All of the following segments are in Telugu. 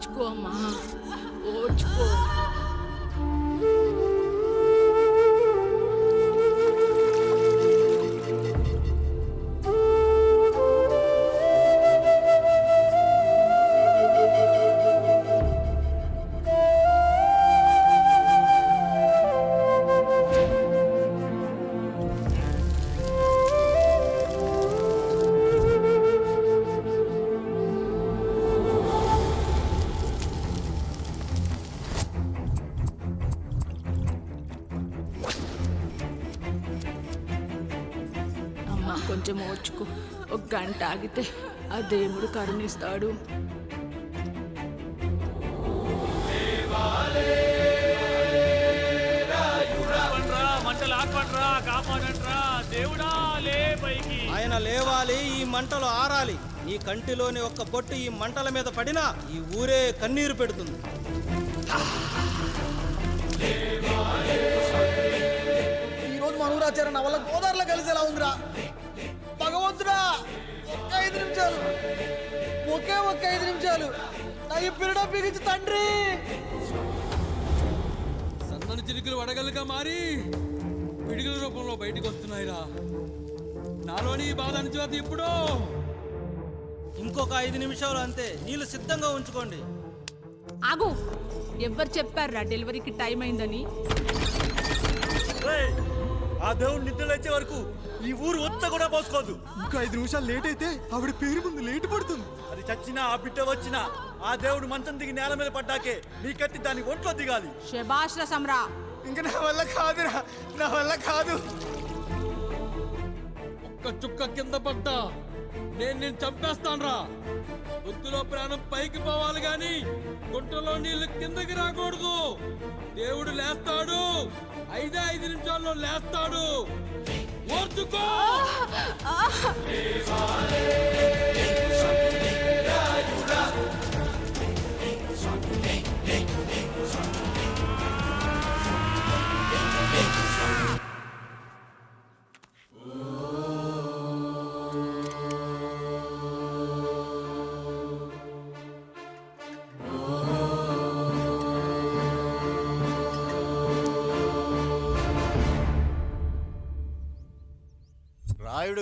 ఓర్చుకో అమ్మా కొంచెం ఓర్చుకో. ఒక గంట ఆగితే ఆ దేవుడు కరుణిస్తాడు. ఆయన లేవాలి ఈ మంటలు ఆరాలి. నీ కంటిలోని ఒక్క బొట్టు ఈ మంటల మీద పడినా ఈ ఊరే కన్నీరు పెడుతుంది. ఈ రోజు మన ఊరాచారం నా వల్ల గోదావరిలో కలిసేలా ఉందిరా. భగవంతుడా ఒక్క ఐదు నిమిషాలు. ఒకే ఒక్క ఐదు నిమిషాలు. నా ఈ పిల్లడ బిగించి తండ్రి. సన్నని చిరుకులు వడగలుగా మారి పిడుగుల రూపంలో బయటికి వస్తున్నాయిరా. నాలోని ఈ బాధ అణిచివేత ఇప్పుడు ఇంకొక ఐదు నిమిషాలు అంతే. నీళ్ళు సిద్ధంగా ఉంచుకోండి. ఆగు. ఎవ్వరు చెప్పారా డెలివరీకి టైం అయిందని? ఆ దేవుడు నిద్ర లేచే వరకు ఈ ఊరు ఒత్త కూడా పోసుకోదు ఇంకా ఐదు నిమిషాలు లేట్ అయితే ఆవిడ పేరు ముందు లేట్ పడుతుంది. అది చచ్చినా ఆ బిడ్డ వచ్చినా ఆ దేవుడు మంచం దిగి నేల మీద పడ్డాకే నీ కత్తి దాని ఒంట్లో దిగాలి. శబాష్ సమ్రా ఇంకా నా వల్ల కాదురా నా వల్ల కాదు. ఒక్క చుక్క కింద పడ్డా. నేను నేను చంపేస్తాన్రా. ఒత్తులో ప్రాణం పైకి పోవాలి గాని గుంటలో నీళ్ళు కిందకి రాకూడదు. దేవుడు లేస్తాడు. ఐదే ఐదు నిమిషాల్లో లేస్తాడు. ఓర్చుకో!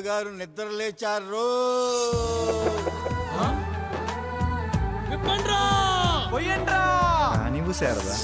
గారు నిద్ర లేచారు. విప్పండ్రా పోయండ్రా. నీవు శారదా.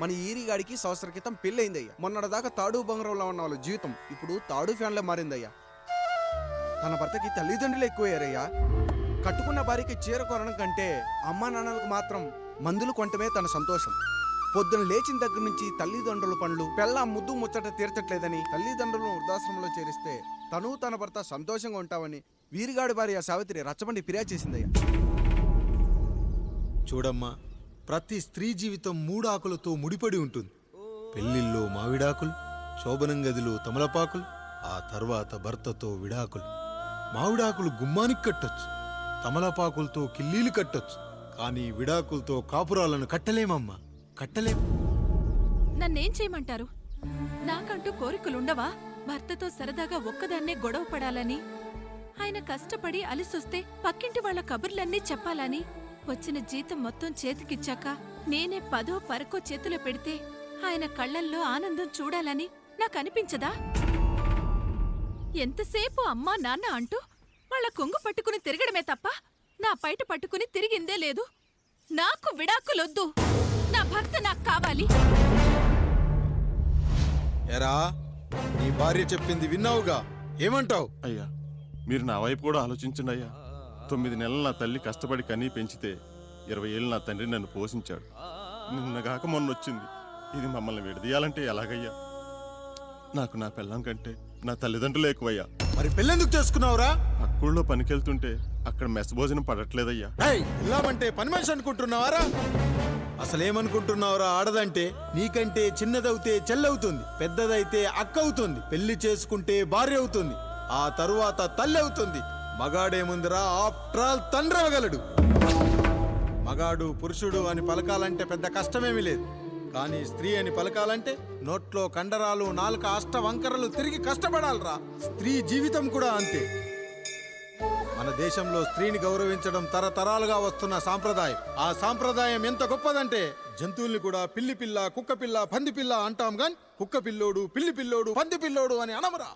మన ఈరిగాడికి సంవత్సర క్రితం పెళ్ళయిందయ్యా. మొన్నటిదాకా తాడు బంగారంలో ఉన్న వాళ్ళ జీవితం ఇప్పుడు తాడు ఫ్యాన్లో మారిందయ్యా. తన భర్తకి తల్లిదండ్రులు ఎక్కువయ్యారయ్యా. కట్టుకున్న భార్యకి చీర కొనడం కంటే అమ్మా నాన్నలకు మాత్రం మందులు కొనటమే తన సంతోషం. పొద్దున లేచిన దగ్గర నుంచి తల్లిదండ్రుల పనులు పెళ్ళ ముద్దు ముచ్చట తీర్చట్లేదని తల్లిదండ్రులను వృద్ధాశ్రమంలో చేరిస్తే తను తన భర్త సంతోషంగా ఉంటామని వీరిగాడి భార్య సావిత్రి రచ్చబండి ఫిర్యాదు చేసిందయ్యా. చూడమ్మా ప్రతి స్త్రీ జీవితం మూడాకులతో ముడిపడి ఉంటుంది. పెళ్ళిల్లో మావిడాకులు శోభనం గదిలో తమలపాకులు ఆ తర్వాత భర్తతో విడాకులు. మావిడాకులు గుమ్మానికి కట్టొచ్చు తమలపాకులతో కిల్లీలు కట్టొచ్చు కానీ విడాకులతో కాపురాలను కట్టలేమమ్మా కట్టలేం. నన్నేం చేయమంటారు? నాకంటూ కోరికలుండవా? భర్తతో సరదాగా ఒక్కదాన్నే గొడవ పడాలని? ఆయన కష్టపడి అలిసొస్తే పక్కింటి వాళ్ళ కబుర్లన్నీ చెప్పాలని? వచ్చిన జీతం మొత్తం చేతికిచ్చాక నేనే పదో పరకో చేతిలో పెడితే ఆయన కళ్ళల్లో ఆనందం చూడాలని నాకు అనిపించదా ఎంతసేపు అమ్మా నాన్న అంటూ వాళ్ళ కొంగు పట్టుకుని తిరగడమే తప్ప నా పైట పట్టుకుని తిరిగిందే లేదు. నాకు విడాకులొద్దు. నా భర్త నాకు కావాలి. ఎరా నీ భార్య చెప్పింది విన్నావుగా? ఏమంటావు? అయ్యా మీరు నా వైపు కూడా ఆలోచించండి అయ్యా. తొమ్మిది నెలలు నా తల్లి కష్టపడి కనీ పెంచితే ఇరవై ఏళ్ళు నా తండ్రి నన్ను పోషించాడు. నిన్నగాక మొన్న వచ్చింది ఇది మమ్మల్ని విడదీయాలంటే ఎలాగయ్యా? నాకు నా పిల్లం కంటే నా తల్లిదండ్రులు ఎక్కువయ్యా. మరి పెళ్ళెందుకు చేసుకున్నావురా? పక్కూళ్ళో పనికెళ్తుంటే అక్కడ మెస్ భోజనం పడట్లేదయ్యా. ఏయ్, ఇల్లామంటే పని మనిషి అనుకుంటున్నావారా? అసలేమనుకుంటున్నావురా ఆడదంటే నీకంటే చిన్నదవుతే చెల్లవుతుంది పెద్దదైతే అక్క అవుతుంది పెళ్ళి చేసుకుంటే భార్య అవుతుంది ఆ తరువాత తల్లి అవుతుంది మగాడేముందిరా? ఆఫ్టర్ ఆల్ తండ్రి మగాడు పురుషుడు అని పలకాలంటే పెద్ద కష్టమేమీ లేదు. కానీ స్త్రీ అని పలకాలంటే నోట్లో కండరాలు నాలుక అష్ట వంకరలు తిరిగి కష్టపడాలరా. స్త్రీ జీవితం కూడా అంతే. మన దేశంలో స్త్రీని గౌరవించడం తరతరాలుగా వస్తున్న సాంప్రదాయం. ఆ సాంప్రదాయం ఎంత గొప్పదంటే జంతువుల్ని కూడా పిల్లి పిల్ల కుక్క పిల్ల పంది పిల్ల అంటాం గాని కుక్క పిల్లోడు పిల్లి పిల్లోడు పంది పిల్లోడు అని అనమరా.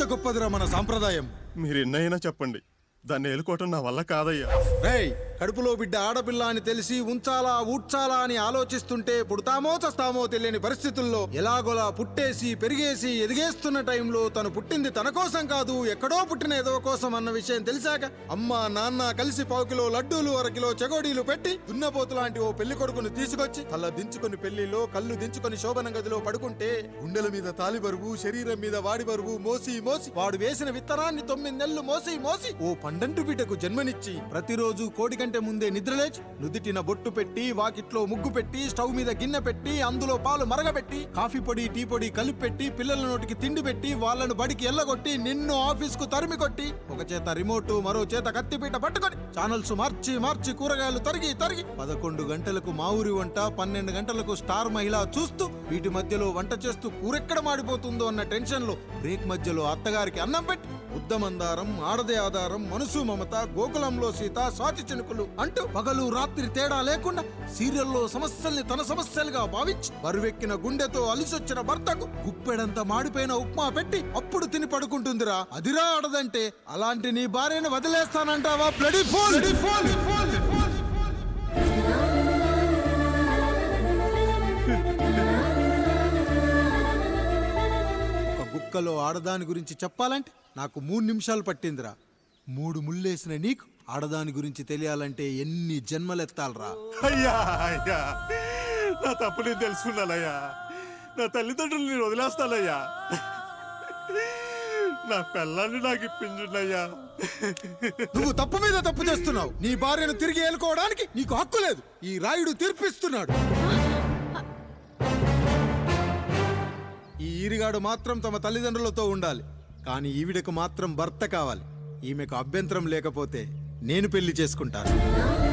ఎంత గొప్పదిరా మన సాంప్రదాయం? మీరు ఎన్నైనా చెప్పండి. దాన్ని ఏలుకోవటం నా వల్ల కాదయ్యా. రేయ్ కడుపులో బిడ్డ ఆడపిల్ల అని తెలిసి ఉంచాలా ఊడ్చాలా అని ఆలోచిస్తుంటే పుడతామో చస్తామో తెలియని పరిస్థితుల్లో ఎలాగోలా పుట్టేసి పెరిగేసి ఎదిగేస్తున్న టైంలో తను పుట్టింది తన కోసం కాదు ఎక్కడో పుట్టిన ఏదో కోసం అన్న విషయం తెలిసాక అమ్మ నాన్న కలిసి పావు కిలో లడ్డూలు అరకిలో చెగోడీలు పెట్టి దున్నపోతు లాంటి ఓ పెళ్ళి కొడుకును తీసుకొచ్చి తల దించుకొని పెళ్ళిలో కళ్ళు దించుకొని శోభన గదిలో పడుకుంటే గుండెల మీద తాలి బరువు శరీరం మీద వాడి బరువు మోసి మోసి వాడు వేసిన విత్తనాన్ని తొమ్మిది నెలలు మోసి మోసి ఓ పండంటు బిడ్డకు జన్మనిచ్చి ప్రతిరోజు కోడి కంటే ముందే నిద్రలేచి నుదిటిన బొట్టు పెట్టి వాకిట్లో ముగ్గు పెట్టి స్టవ్ మీద గిన్నె పెట్టి అందులో పాలు మరగబెట్టి కాఫీ పొడి టీ పొడి కలిపి పెట్టి పిల్లల నోటికి తిండి పెట్టి వాళ్ళను బడికి ఎల్లగొట్టి నిన్ను ఆఫీస్కు తరిమి కొట్టి ఒక చేత రిమోట్ మరో చేత కత్తిపీట పట్టుకొని ఛానల్స్ మార్చి మార్చి కూరగాయలు తరిగి తరిగి పదకొండు గంటలకు మా ఊరి వంట పన్నెండు గంటలకు స్టార్ మహిళ చూస్తూ వీటి మధ్యలో వంట చేస్తూ కూరెక్కడ మాడిపోతుందో అన్న టెన్షన్లో బ్రేక్ మధ్యలో అత్తగారికి అన్నం పెట్టి ఉద్దమందారం ఆడదే ఆధారం మనసు మమత గోకులంలో సీత స్వాతి చినుకులు అంటూ పగలు రాత్రి తేడా లేకుండా సీరియల్లో సమస్యల్ని తన సమస్యలుగా భావించి బరువెక్కిన గుండెతో అలిసొచ్చిన భర్తకు గుప్పెడంత మాడిపోయిన ఉప్మా పెట్టి అప్పుడు తిని పడుకుంటుందిరా. అదిరా ఆడదంటే అలాంటి నీ భార్యను వదిలేస్తానంటావా? బ్లడీ ఫోన్ ఒక గుక్కలో ఆడదాని గురించి చెప్పాలంటే నాకు మూడు నిమిషాలు పట్టిందిరా. మూడు ముళ్ళేసిన నీకు ఆడదాని గురించి తెలియాలంటే ఎన్ని జన్మలెత్తాలరా. అయ్యా అయ్యా. నా తప్పు నేను తెలుసుకున్నానయ్యా. నా తల్లిదండ్రులు నేను వదిలేస్తానయ్యా. నా పిల్లల్ని నాకు ఇప్పించుండయ్యా. నువ్వు తప్పు మీద తప్పు చేస్తున్నావు. నీ భార్యను తిరిగి ఏలుకోవడానికి నీకు హక్కు లేదు. ఈ రాయుడు తీర్పిస్తున్నాడు. ఈ ఈరిగాడు మాత్రం తమ తల్లిదండ్రులతో ఉండాలి. కానీ ఈవిడకు మాత్రం భర్త కావాలి. ఈమెకు అభ్యంతరం లేకపోతే నేను పెళ్ళి చేసుకుంటాను.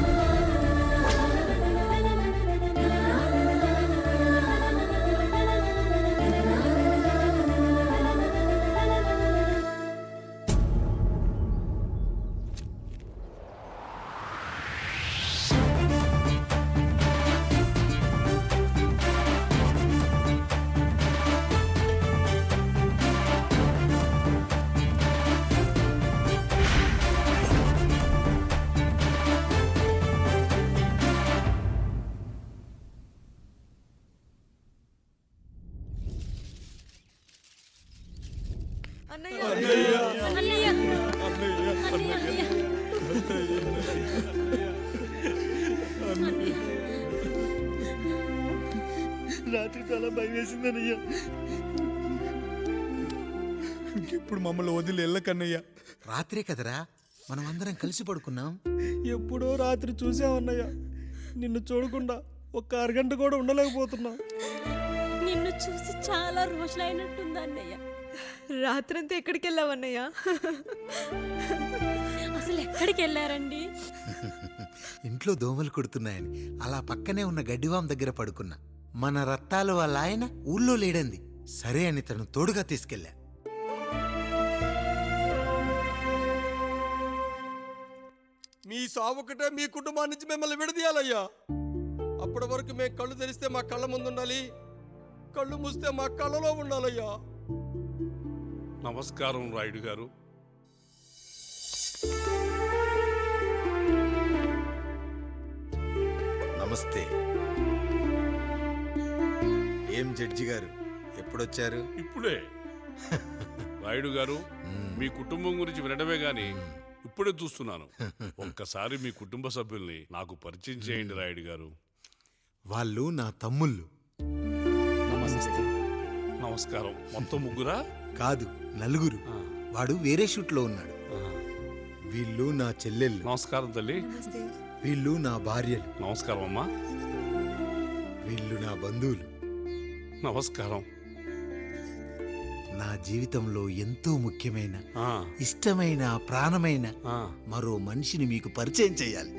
రాత్రి చాలా భయం వేసిందనయ్యా ఇప్పుడు మమ్మల్ని వదిలి వెళ్ళకన్నయ్యా. రాత్రే కదరా? మనం అందరం కలిసి పడుకున్నాం. ఎప్పుడో రాత్రి చూసామన్నయ్య నిన్ను చూడకుండా ఒక్క అరగంట కూడా ఉండలేకపోతున్నా. నిన్ను చూసి చాలా రోజులైనట్టుంది అన్నయ్య. రాత్రంతా ఎక్కడికి వెళ్ళావన్నయ్య అసలు ఎక్కడికి వెళ్ళారండి? ఇంట్లో దోమలు కుడుతున్నాయని అలా పక్కనే ఉన్న గడ్డివాం దగ్గర పడుకున్నా. మన రత్తాలు వాళ్ళ ఆయన ఊళ్ళో లేడంది. సరే అని తను తోడుగా తీసుకెళ్ళా. మీ సావుకటే మీ కుటుంబాన్ని నుంచి మిమ్మల్ని విడదీయాలయ్యా. అప్పటి వరకు మేము కళ్ళు తెరిస్తే మా కళ్ళ ముందు ఉండాలి కళ్ళు మూస్తే మా కళ్ళలో ఉండాలయ్యా. నమస్కారం రాయుడు గారు. నమస్తే. ఏం జడ్జి గారు? ఎప్పుడొచ్చారు? ఇప్పుడే. రాయుడు గారు మీ కుటుంబం గురించి వినడమే గాని ఇప్పుడే చూస్తున్నాను. ఒక్కసారి మీ కుటుంబ సభ్యుల్ని నాకు పరిచయం చేయండి రాయుడు గారు. వాళ్ళు నా తమ్ముళ్ళు. నమస్కారం. మొత్తం ముగ్గురా? కాదు నలుగురు. వాడు వేరే షూట్లో ఉన్నాడు. వీళ్ళు నా చెల్లెళ్ళు. నమస్కారం తల్లి. వీళ్ళు నా భార్యలు. నమస్కారం అమ్మా. వీళ్ళు నా బంధువులు. నమస్కారం. నా జీవితంలో ఎంతో ముఖ్యమైన ఇష్టమైన ప్రాణమైన. మరో మనిషిని మీకు పరిచయం చేయాలి.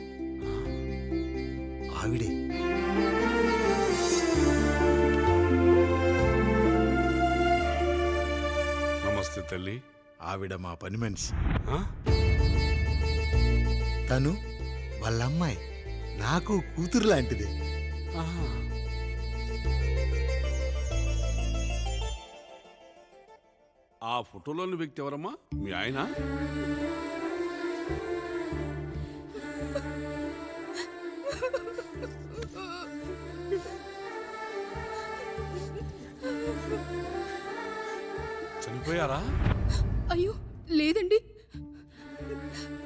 ఆవిడే. నమస్తే తల్లి. ఆవిడ మా పని మనిషి? తను వాళ్ళ అమ్మాయి నాకు కూతురు లాంటిదే. ఫోటోలోని వ్యక్తి ఎవరమ్మా? మీ ఆయన? చనిపోయారా? అయ్యో లేదండి.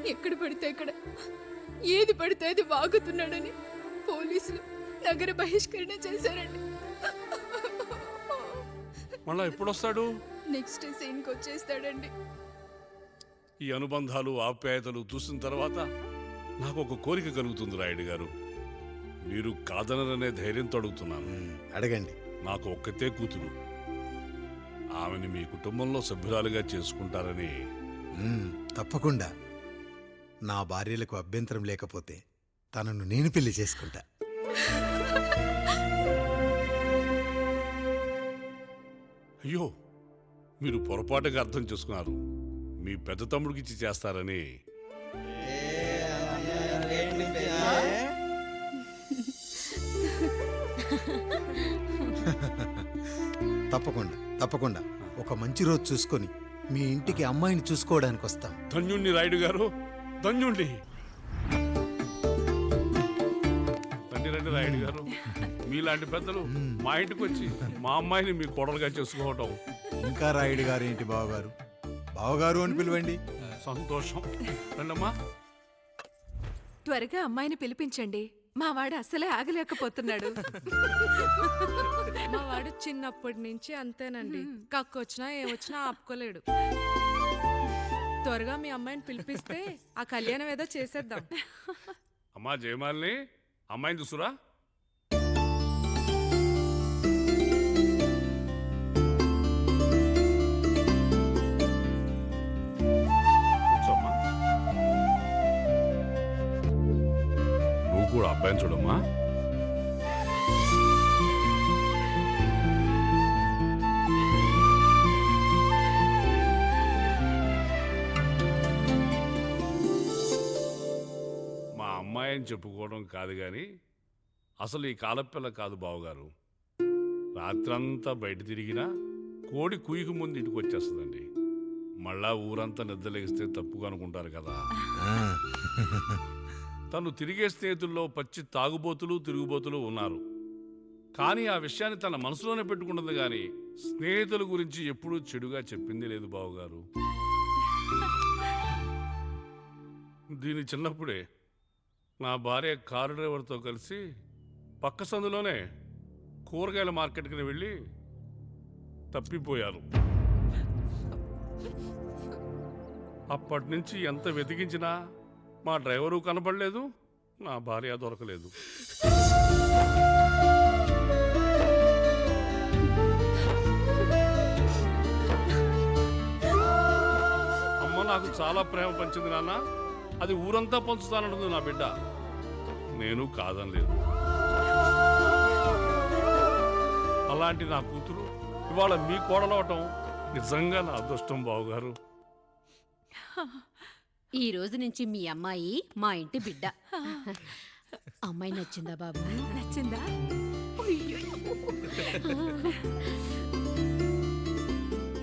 ఎక్కడ పడితే అక్కడ. ఏది పడితే అది వాగుతున్నాడని పోలీసులు నగర బహిష్కరణ చేశారండి. మళ్ళా ఎప్పుడొస్తాడు? నెక్స్ట్ సీన్కి వచ్చేస్తాడండి. ఈ అనుబంధాలు ఆప్యాయతలు చూసిన తర్వాత నాకు ఒక కోరిక కలుగుతుంది రాయుడు గారు. మీరు కాదనరనే ధైర్యంతో అడుగుతున్నాను. అడగండి. నాకు ఒక్కతే కూతురు. ఆమెని మీ కుటుంబంలో సభ్యురాలుగా చేసుకుంటారని. మ్మ్, తప్పకుండా. నా భార్యలకు అభ్యంతరం లేకపోతే తనను నేను పెళ్ళి చేసుకుంటా. అయ్యో! మీరు పొరపాటుగా అర్థం చేసుకున్నారు. మీ పెద్ద తమ్ముడికి ఇచ్చి చేస్తారని. తప్పకుండా తప్పకుండా. ఒక మంచి రోజు చూసుకొని మీ ఇంటికి అమ్మాయిని చూసుకోవడానికి వస్తాం. ధన్యుణ్ణి రాయుడు గారు. ధన్యుణ్ణి. రండి రండి రాయుడు గారు. మీలాంటి పెద్దలు మా ఇంటికి వచ్చి మా అమ్మాయిని మీ కోడలుగా చేసుకోవటం ఇంకా రాయుడు గారు ఏంటి బావగారు? బావగారు అని పిలవండి. సంతోషం. రండమ్మా. త్వరగా అమ్మాయిని పిలిపించండి. మా వాడు అసలే ఆగలేకపోతున్నాడు. మా వాడు చిన్నప్పటి నుంచి అంతేనండి. కక్కొచ్చినా ఏమొచ్చినా ఆపుకోలేడు. త్వరగా మీ అమ్మాయిని పిలిపిస్తే ఆ కళ్యాణం ఏదో చేసేద్దాం. అమ్మా జయమాలిని. అమ్మాయిని చూసురా. అబ్బాయిని చూడమ్మా. మా అమ్మాయి అని చెప్పుకోవడం కాదు కానీ అసలు ఈ కాలపిల్ల కాదు బావగారు. రాత్రంతా బయట తిరిగినా కోడి కుయ్యకు ముందు ఇంటికి వచ్చేస్తుందండి. మళ్ళా ఊరంతా నిద్రలేగిస్తే తప్పుగా అనుకుంటారు కదా. తను తిరిగే స్నేహితుల్లో పచ్చి తాగుబోతులు తిరుగుబోతులు ఉన్నారు. కానీ ఆ విషయాన్ని తన మనసులోనే పెట్టుకుంటుంది కానీ స్నేహితుల గురించి ఎప్పుడూ చెడుగా చెప్పింది లేదు బావగారు. దీని చిన్నప్పుడే నా భార్య కారు డ్రైవర్తో కలిసి పక్క సందులోనే కూరగాయల మార్కెట్కి వెళ్ళి తప్పిపోయారు. అప్పటి నుంచి ఎంత వెతికించినా మా డ్రైవరు కనపడలేదు నా భార్య దొరకలేదు. అమ్మ నాకు చాలా ప్రేమ పంచింది నాన్న. అది ఊరంతా పంచుతానంటుంది నా బిడ్డ. నేను కాదనలేదు. అలాంటి నా కూతురు ఇవాళ మీ కోడలవటం నిజంగా నా అదృష్టం బావుగారు. ఈ రోజు నుంచి మీ అమ్మాయి మా ఇంటి బిడ్డ. అమ్మాయి నచ్చిందా బాబు? నచ్చిందా?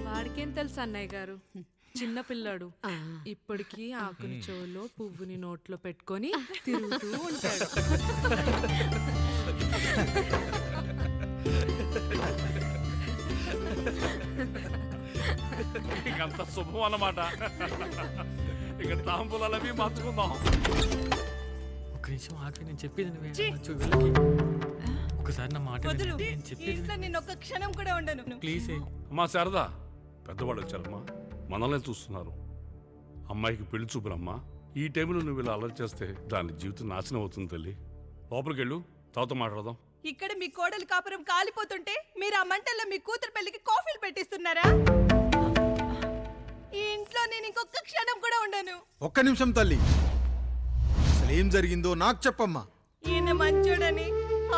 వాడికేం తెలుసు అన్నయ్య గారు? చిన్న పిల్లాడు. ఇప్పటికీ ఆకుని చెవులో పువ్వుని నోట్లో పెట్టుకొని తిరుగుతూ ఉంటాడు. ఇంకంత శుభం అన్నమాట. ఇక తాంబూలాలు అవి మార్చుకుందాం. ఒక నిమిషం ఆగి నేను చెప్పేది నువ్వే. వీళ్ళకి. ఒకసారి నా మాట విను. నేను చెప్పేది నేను ఒక్క క్షణం కూడా ఉండను. ప్లీజ్ అమ్మా శారదా. పెద్దవాళ్ళు వచ్చారమ్మా. మనల్ని చూస్తున్నారు. అమ్మాయికి పెళ్ళి చూపురమ్మా ఈ టైంలో నువ్వు ఇలా అలర్ట్ చేస్తే దాని జీవితం నాశనం అవుతుంది తల్లి. లోపలికి వెళ్ళు. తాత మాట్లాడదాం. ఇక్కడ మీ కోడలు కాపురం కాలిపోతుంటే మీరు ఆ మంటల్లో మీ కూతురు పెళ్ళికి కాఫీలు పెట్టిస్తున్నారా? ఈ ఇంట్లో నేను ఇంకొక క్షణం కూడా ఉండను. ఒక్క నిమిషం తల్లి. అసలు ఏం జరిగిందో నాకు చెప్పమ్మా. ఈయన మంచోడని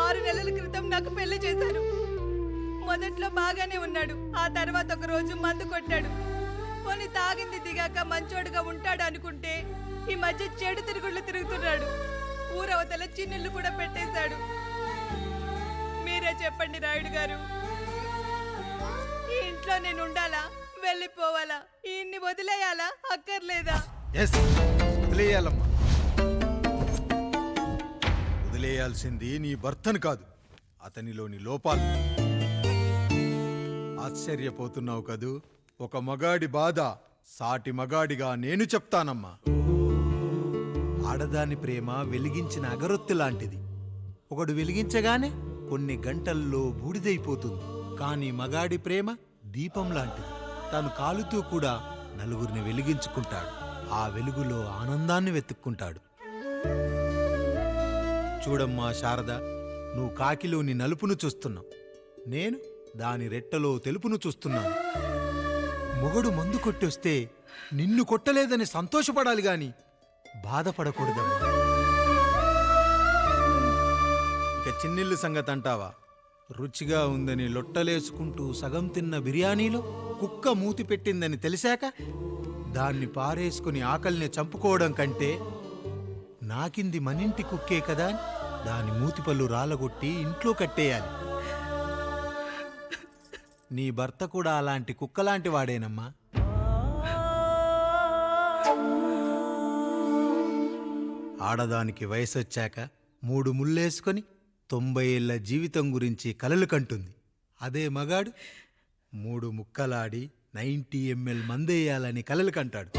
ఆరు నెలల క్రితం నాకు పెళ్ళి చేశారు. మొదట్లో బాగానే ఉన్నాడు. ఆ తర్వాత ఒక రోజు మందు కొట్టాడు. పోనీ తాగింది దిగాక మంచోడుగా ఉంటాడు అనుకుంటే ఈ మధ్య చెడు తిరుగుళ్ళు తిరుగుతున్నాడు. ఊరవతల చిన్నుళ్ళు కూడా పెట్టేశాడు. మీరే చెప్పండి రాయుడు గారు. ఈ ఇంట్లో నేను ఉండాలా? వెళ్ళిపోవాలా? ఈయన్ని వదిలేయాలా? అక్కర్లేదా? ఎస్ వదిలేయాలమ్మా. వదిలేయాల్సింది నీ భర్తను కాదు అతనిలోని లోపాలు. ఆశ్చర్యపోతున్నావు కదూ? ఒక మగాడి బాధ సాటి మగాడిగా నేను చెప్తానమ్మా. ఆడదాని ప్రేమ వెలిగించిన అగరొత్తి లాంటిది. ఒకడు వెలిగించగానే కొన్ని గంటల్లో బూడిదైపోతుంది. కానీ మగాడి ప్రేమ దీపం లాంటిది. తాను కాలుతూ కూడా నలుగురిని వెలిగించుకుంటాడు. ఆ వెలుగులో ఆనందాన్ని వెతుక్కుంటాడు. చూడమ్మా శారద నువ్వు కాకిలోని నలుపును చూస్తున్నావు. నేను దాని రెట్టలో తెలుపును చూస్తున్నాను. మొగడు మందు కొట్టొస్తే నిన్ను కొట్టలేదని సంతోషపడాలి గాని బాధపడకూడదమ్మా. ఇక చిన్నిల్లు సంగతి అంటావా రుచిగా ఉందని లొట్టలేసుకుంటూ సగం తిన్న బిర్యానీలో కుక్క మూతి పెట్టిందని తెలిసాక దాన్ని పారేసుకుని ఆకలిని చంపుకోవడం కంటే నాకింది మనింటి కుక్కే కదా దాని మూతిపళ్ళు రాలగొట్టి ఇంట్లో కట్టేయాలి. నీ భర్త కూడా అలాంటి కుక్కలాంటి వాడేనమ్మా. ఆడదానికి వయసొచ్చాక మూడు ముళ్ళేసుకొని తొంభై ఏళ్ళ జీవితం గురించి కలలు కంటుంది. అదే మగాడు మూడు ముక్కలాడి నైంటీ ఎంఎల్ మందేయాలని కలలు కంటాడు.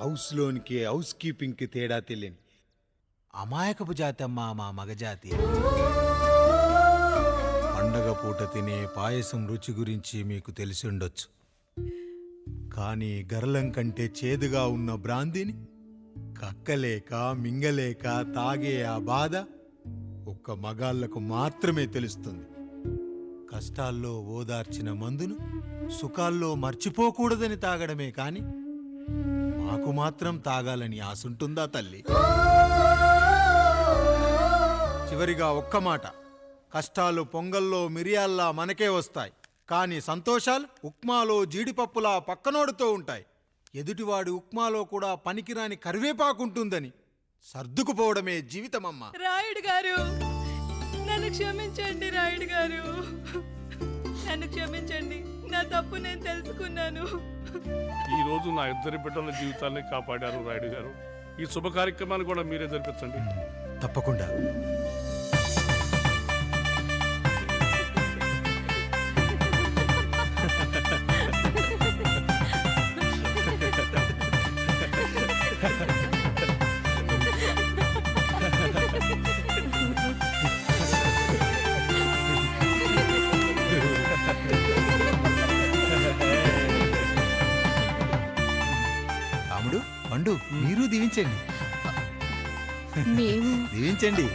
హౌస్లోనికి హౌస్ కీపింగ్కి తేడా తెలియని అమాయకపు జాతమ్మా మా మగజాతి. పండగ పూట తినే పాయసం రుచి గురించి మీకు తెలిసి ఉండొచ్చు. కానీ గరళం కంటే చేదుగా ఉన్న బ్రాంతిని కక్కలేక మింగలేక తాగే ఆ బాధ ఒక్క మగాళ్ళకు మాత్రమే తెలుస్తుంది. కష్టాల్లో ఓదార్చిన మందును సుఖాల్లో మర్చిపోకూడదని తాగడమే కాని మాకు మాత్రం తాగాలని ఆసుంటుందా తల్లి? చివరిగా ఒక్క మాట. కష్టాలు పొంగల్లో మిరియాల్లా మనకే వస్తాయి. కానీ సంతోషాలు ఉప్మాలో జీడిపప్పులా పక్కనోడుతో ఉంటాయి. ఎదుటివాడి ఉప్మాలో కూడా పనికిరాని కరివేపాకుంటుందని సర్దుకుపోవడమే జీవితమమ్మా. రాయుడు గారు నన్ను క్షమించండి రాయుడు గారు. నన్ను క్షమించండి. నా తప్పు నేను తెలుసుకున్నాను. ఈ రోజు నా ఇద్దరి బిడ్డల జీవితాన్ని కాపాడారు రాయుడు గారు. ఈ శుభ కార్యక్రమాన్ని కూడా మీరే జరిపించండి. తప్పకుండా. దీవించండి మేము దీవించండి